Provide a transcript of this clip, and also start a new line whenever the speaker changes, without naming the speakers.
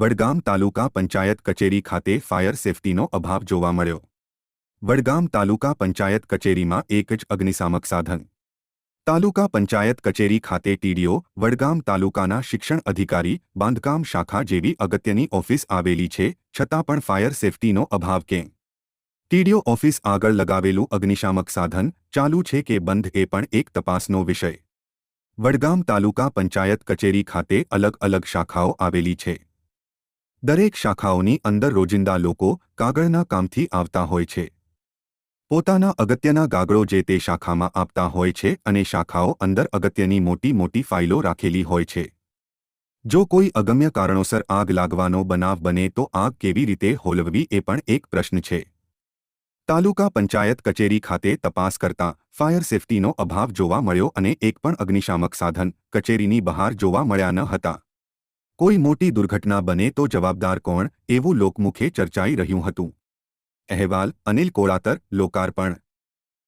વડગામ તાલુકા પંચાયત કચેરી ખાતે ફાયર સેફટીનો અભાવ જોવા મળ્યો. વડગામ તાલુકા પંચાયત કચેરીમાં એક જ અગ્નિશામક સાધન. તાલુકા પંચાયત કચેરી ખાતે ટીડીઓ, વડગામ તાલુકાના શિક્ષણ અધિકારી, બાંધકામ શાખા જેવી અગત્યની ઓફિસ આવેલી છે, છતાં પણ ફાયર સેફટીનો અભાવ કેમ? ટીડીઓ ઓફિસ આગળ લગાવેલું અગ્નિશામક સાધન ચાલુ છે કે બંધ એ પણ એક તપાસનો વિષય. વડગામ તાલુકા પંચાયત કચેરી ખાતે અલગ અલગ શાખાઓ આવેલી છે. દરેક શાખાઓની અંદર રોજિંદા લોકો કાગળના કામથી આવતા હોય છે. પોતાના અગત્યના ગાગળો જે તે શાખામાં આપતા હોય છે અને શાખાઓ અંદર અગત્યની મોટી મોટી ફાઇલો રાખેલી હોય છે. જો કોઈ અગમ્ય કારણોસર આગ લાગવાનો બનાવ બને તો આગ કેવી રીતે હોલવવી એ પણ એક પ્રશ્ન છે. તાલુકા પંચાયત કચેરી ખાતે તપાસ કરતા ફાયર સેફટીનો અભાવ જોવા મળ્યો અને એક પણ અગ્નિશામક સાધન કચેરીની બહાર જોવા મળ્યા ન હતા. કોઈ મોટી દુર્ઘટના બને તો જવાબદાર કોણ? એવું લોકમુખે ચર્ચાઈ રહ્યું હતું. અહેવાલ, અનિલ કોળાતર, લોકાર્પણ.